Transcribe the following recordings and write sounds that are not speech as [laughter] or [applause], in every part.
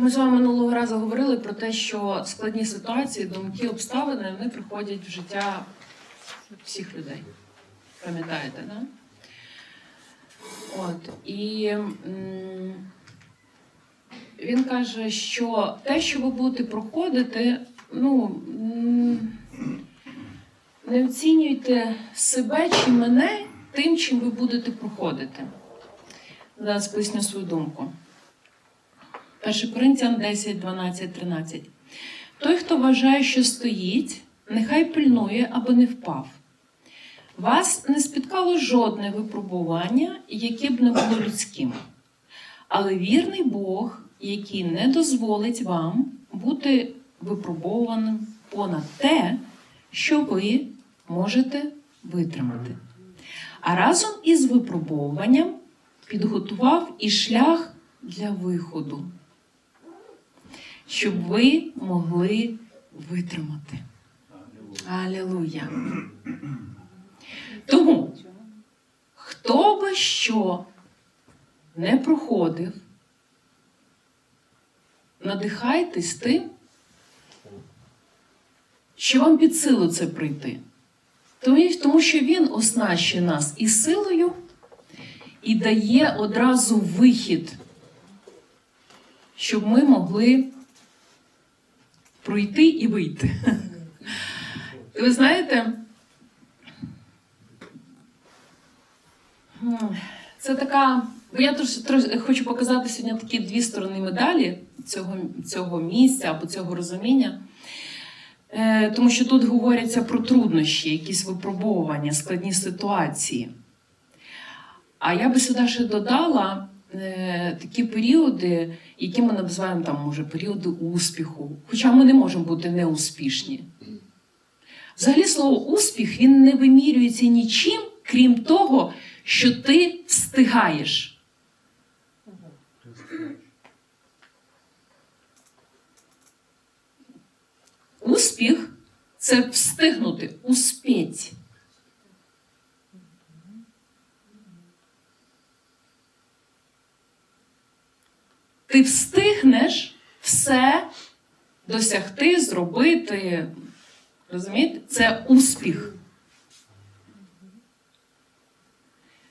Ми з вами минулого разу говорили про те, що складні ситуації, думки, обставини вони приходять в життя всіх людей. Пам'ятаєте, да? От. І м, він каже, що те, що ви будете проходити, ну не оцінюйте себе чи мене тим, чим ви будете проходити. Зараз поясню свою думку. 1 Коринтян 10, 12, 13. Той, хто вважає, що стоїть, нехай пильнує, аби не впав. Вас не спіткало жодне випробування, яке б не було людським. Але вірний Бог, який не дозволить вам бути випробованим понад те, що ви можете витримати. А разом із випробовуванням підготував і шлях для виходу, щоб ви могли витримати. Алілуя. Тому, хто би що не проходив, надихайтесь тим, що вам під силу це прийти. Тому, що він оснащує нас і силою, і дає одразу вихід, щоб ми могли пройти і вийти. Ви знаєте, це така. Я хочу показати сьогодні такі дві сторони медалі цього, цього місця або цього розуміння. Е, тому що тут говоряться про труднощі, якісь випробовування, складні ситуації. А я би сюди ще додала е, такі періоди, які ми називаємо там, може, періоди успіху. Хоча ми не можемо бути неуспішні. Взагалі, слово успіх він не вимірюється нічим, крім того, що ти встигаєш. Успіх це встигнути, успіть. Ти встигнеш все досягти, зробити. Розумієте? Це успіх.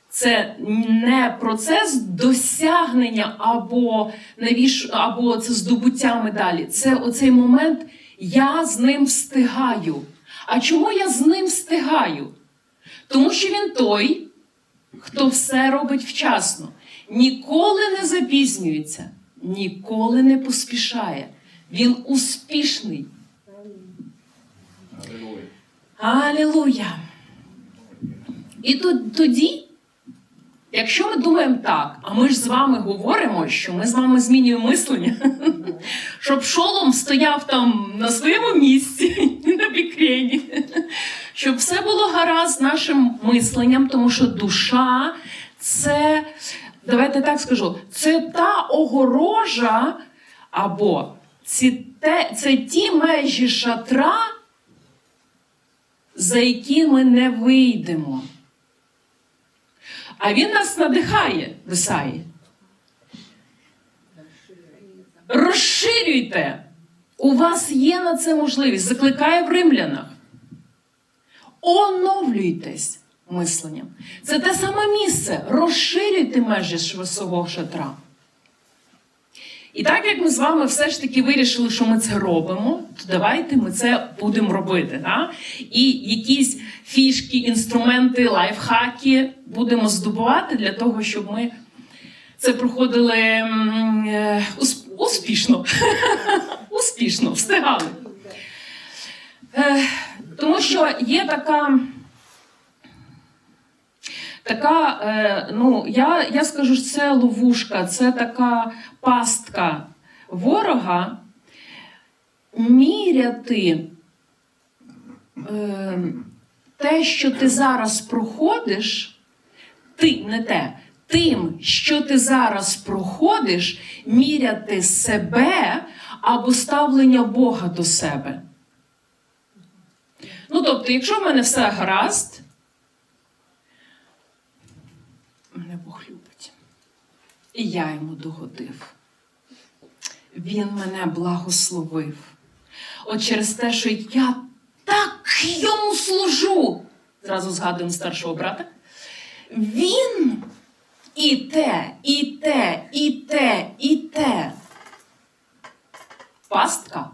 Це не процес досягнення або навіщо, або це здобуття медалі. Це оцей момент я з ним встигаю. А чому я з ним встигаю? Тому що він той, хто все робить вчасно, ніколи не запізнюється, ніколи не поспішає. Він успішний. Алілуя. І тоді, якщо ми думаємо так, а ми ж з вами говоримо, що ми з вами змінюємо мислення, [laughs] щоб шолом стояв там на своєму місці, [laughs] на бікрені, щоб все було гаразд нашим мисленням, тому що душа це, давайте так скажу, це та огорожа, або ці, те, це ті межі шатра, за які ми не вийдемо. А він нас надихає в Ісаї. Розширюйте. У вас є на це можливість. Закликає в римлянах. Оновлюйтесь мисленням. Це те саме місце. Розширюйте межі свого шатра. І так як ми з вами все ж таки вирішили, що ми це робимо, то давайте ми це будемо робити. Да? І якісь фішки, інструменти, лайфхаки будемо здобувати для того, щоб ми це проходили е, усп- успішно. [laughs] успішно, встигали. Е, Тому що є така. Така, е, ну, я, я скажу, що це ловушка, це така пастка ворога міряти е, те, що ти зараз проходиш, ти не те, тим, що ти зараз проходиш, міряти себе або ставлення Бога до себе. Ну, тобто, якщо в мене все гаразд, мене Бог любить. І я йому догодив. він мене благословив. От через те, що я так йому служу. Зразу згадуємо старшого брата. Він і те, і те, і те, і те. Пастка.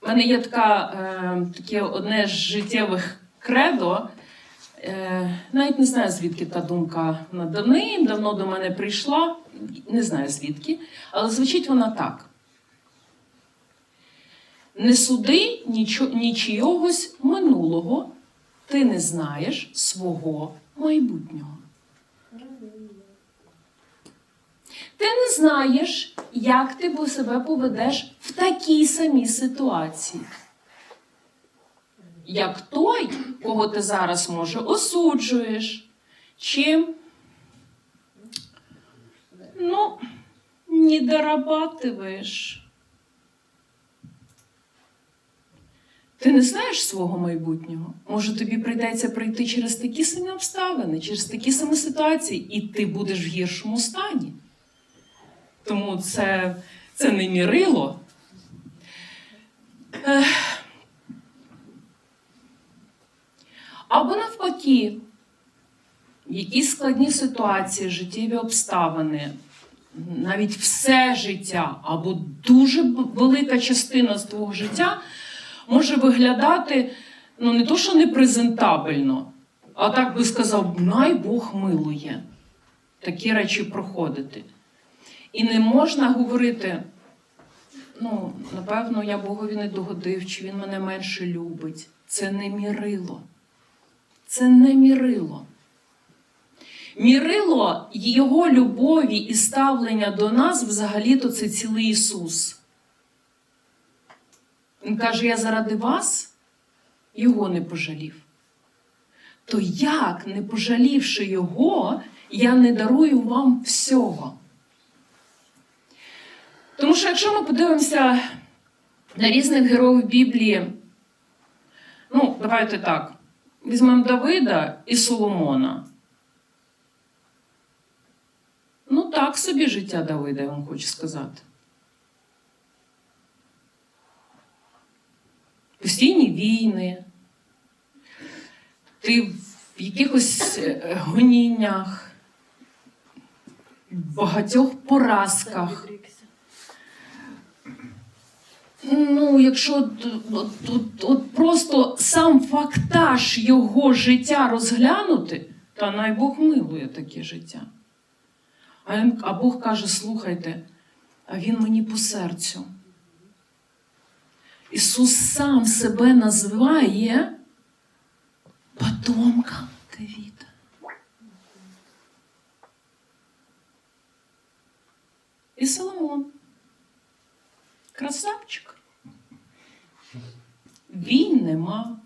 У мене є така, е, таке одне з життєвих кредо. Е, навіть не знаю, звідки та думка вона давним-давно до мене прийшла. Не знаю звідки, але звучить вона так. Не суди нічо, нічийогось минулого, ти не знаєш свого майбутнього. Ти не знаєш, як ти себе поведеш в такій самій ситуації. Як той, кого ти зараз може осуджуєш, чи ну, не дорабатываєш. Ти не знаєш свого майбутнього. Може, тобі прийдеться пройти через такі самі обставини, через такі самі ситуації, і ти будеш в гіршому стані. Тому це, це не мірило. Або навпаки, якісь складні ситуації, життєві обставини, навіть все життя, або дуже велика частина з твого життя може виглядати ну, не то, що непрезентабельно, а так би сказав, най Бог милує такі речі проходити. І не можна говорити, ну, напевно, я Богові не догодив, чи він мене менше любить. Це не мірило. Це не мірило. Мірило його любові і ставлення до нас взагалі-то це цілий Ісус. Він каже: Я заради вас його не пожалів. То як, не пожалівши його, я не дарую вам всього? Тому що якщо ми подивимося на різних героїв Біблії, ну, давайте так, візьмемо Давида і Соломона. Ну, так собі життя Давида, я вам хочу сказати. Постійні війни, ти в якихось е, гоніннях, в багатьох поразках. Ну, якщо от, от, от, просто сам фактаж його життя розглянути, то най Бог милує таке життя. А, він, а Бог каже: слухайте, а він мені по серцю. Ісус сам себе називає потомком Давіда. І Соломон. Красавчик. Він нема.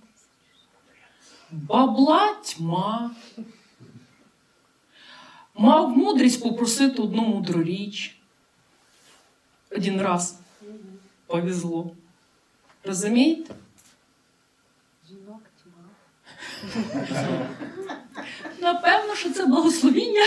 Бабла тьма. Мав мудрість попросити одну мудру річ. Один раз повезло. Розумієте? Жінок тьма. Напевно, що це благословіння.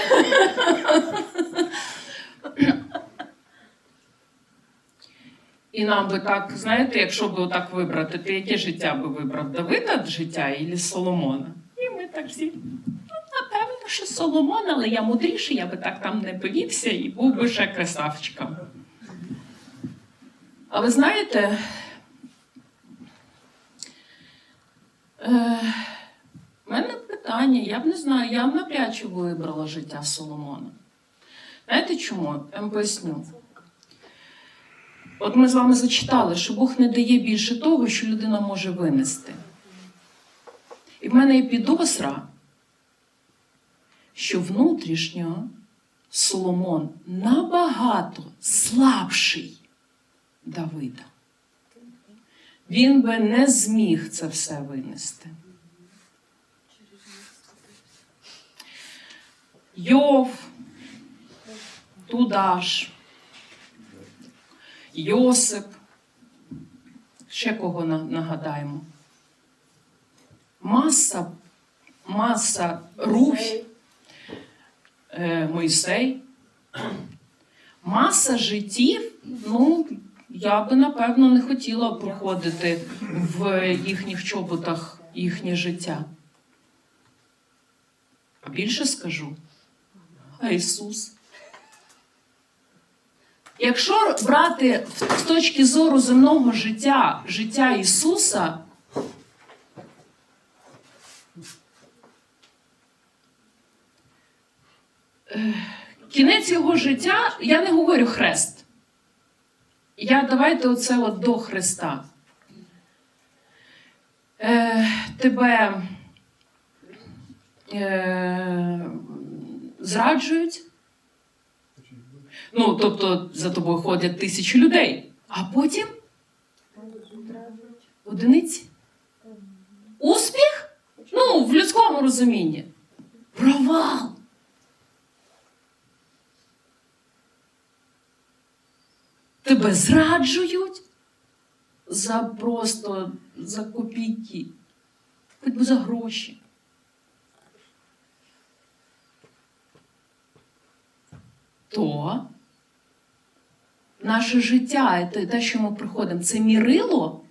І нам би так, знаєте, якщо би отак вибрати, ти яке життя би вибрав? Давида життя і Соломона? І ми так всі. Ну, напевно, що Соломон, але я мудріший, я би так там не повівся і був би ще красавчиком. А ви знаєте, е, у мене питання, я б не знаю, я б навряд чи вибрала життя Соломона. Знаєте чому? Я вам поясню. От ми з вами зачитали, що Бог не дає більше того, що людина може винести. І в мене є підозра, що внутрішньо Соломон набагато слабший Давида. Він би не зміг це все винести. Йов, Тудаш, Йосип. Ще кого нагадаємо? Маса, маса Руфь, е, Мойсей. Маса життів, ну, я би напевно не хотіла проходити в їхніх чоботах їхнє життя. А більше скажу. А Ісус. Якщо брати з точки зору земного життя, життя Ісуса, е, кінець його життя, я не говорю хрест. Я давайте оце от до Христа. Е, тебе е, зраджують. Ну, тобто за тобою ходять тисячі людей, а потім одиниці. Успіх? Ну, в людському розумінні. Провал. Тебе зраджують за просто за копійки, хоч би за гроші. То наше життя, те, що ми приходимо, це мірило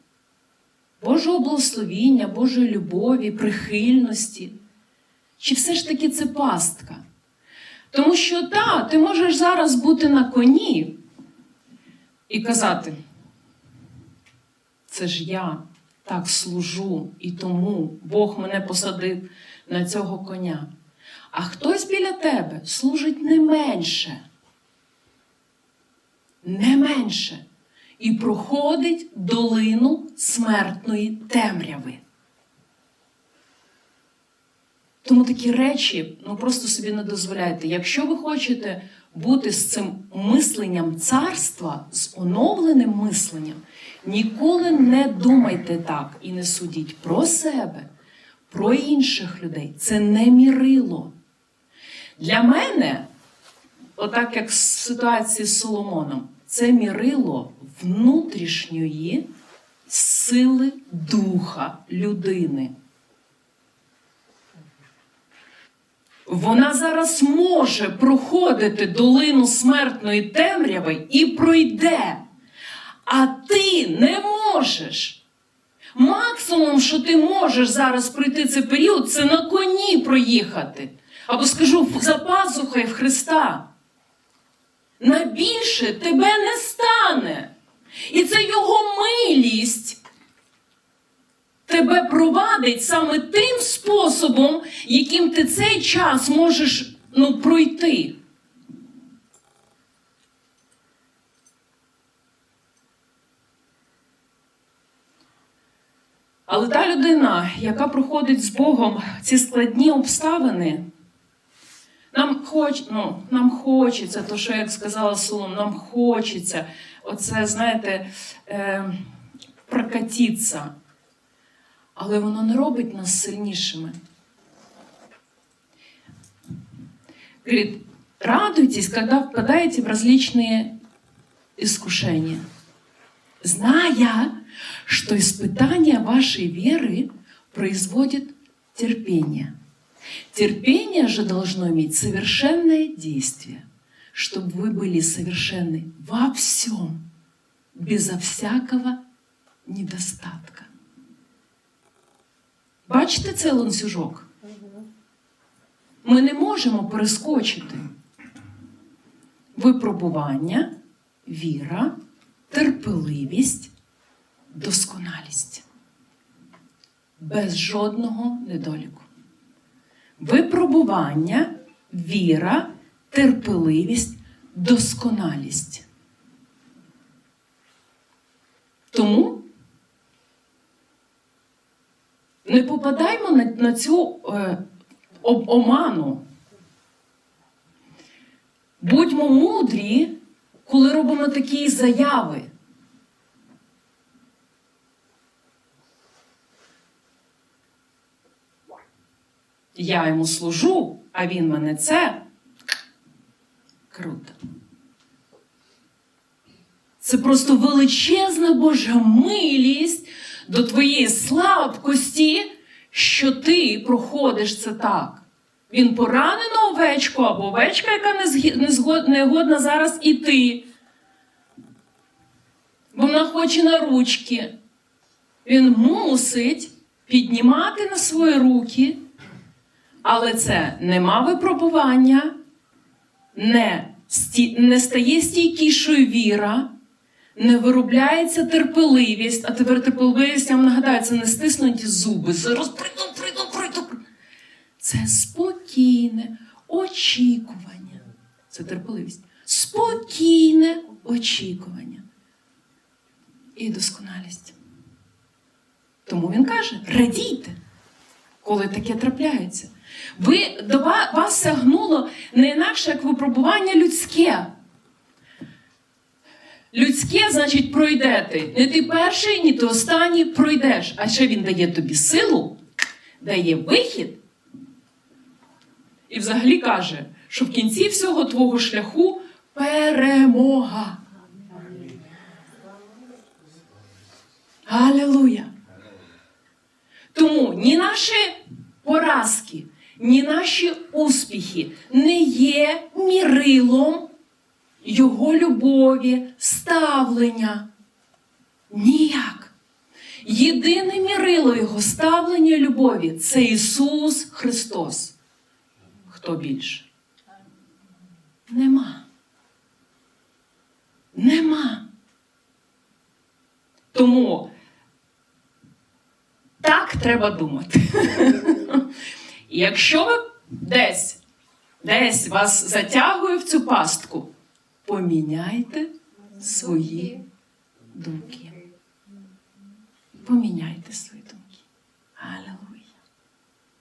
Божого благословіння, Божої любові, прихильності. Чи все ж таки це пастка? Тому що та, ти можеш зараз бути на коні і казати, це ж я так служу, і тому Бог мене посадив на цього коня. А хтось біля тебе служить не менше. Не менше. І проходить долину смертної темряви. Тому такі речі ну просто собі не дозволяйте. Якщо ви хочете бути з цим мисленням царства, з оновленим мисленням, ніколи не думайте так і не судіть про себе, про інших людей. Це не мірило. Для мене, отак як в ситуації з Соломоном, це мірило внутрішньої сили духа людини. Вона зараз може проходити долину смертної темряви і пройде. А ти не можеш. Максимум, що ти можеш зараз пройти цей період, це на коні проїхати. Або скажу за пазухою в Христа. На більше тебе не стане. І це його милість тебе провадить саме тим способом, яким ти цей час можеш ну, пройти. Але та людина, яка проходить з Богом ці складні обставини, хоч, ну, нам хочеться, то що як сказала Солом, нам хочеться оце, знаєте, е, прокатитися. Але воно не робить нас сильнішими. Говорит, радуйтесь, когда впадаете в различные искушения, зная, что испытание вашей веры производит терпение. Терпение же должно иметь совершенное действие, чтобы вы были совершенны во всем, безо всякого недостатка. Бачите цей ланцюжок? Ми не можемо перескочити випробування, віра, терпеливість, досконалість. Без жодного недоліку. Випробування, віра, терпеливість, досконалість. Тому не попадаймо на, на цю е, об, оману. Будьмо мудрі, коли робимо такі заяви. Я йому служу, а він мене це. Круто. Це просто величезна Божа милість до твоєї слабкості, що ти проходиш це так. Він поранену овечку або овечка, яка не, згі- не, згод- не годна зараз іти. Вона хоче на ручки. Він мусить піднімати на свої руки, але це нема випробування, не, сті, не стає стійкішою віра, не виробляється терпеливість, а тепер терпеливість, я вам нагадаю, це не стиснуті зуби. Зараз прийду, прийду, прийду. Це спокійне очікування. Це терпеливість. Спокійне очікування. І досконалість. Тому він каже: радійте, коли таке трапляється. Ви, до вас сягнуло не інакше, як випробування людське. Людське, значить, пройдете. Не ти перший, ні ти останній пройдеш. А ще він дає тобі силу, дає вихід. І взагалі каже, що в кінці всього твого шляху перемога. Алілуя! Тому ні наші поразки, ні наші успіхи не є мірилом його любові, ставлення. Ніяк. Єдине мірило його ставлення і любові це Ісус Христос. Хто більше? Нема. Нема. Тому так треба думати. [laughs] І якщо ви десь, десь вас затягує в цю пастку, поміняйте свої думки. Поміняйте свої думки. Алілуя.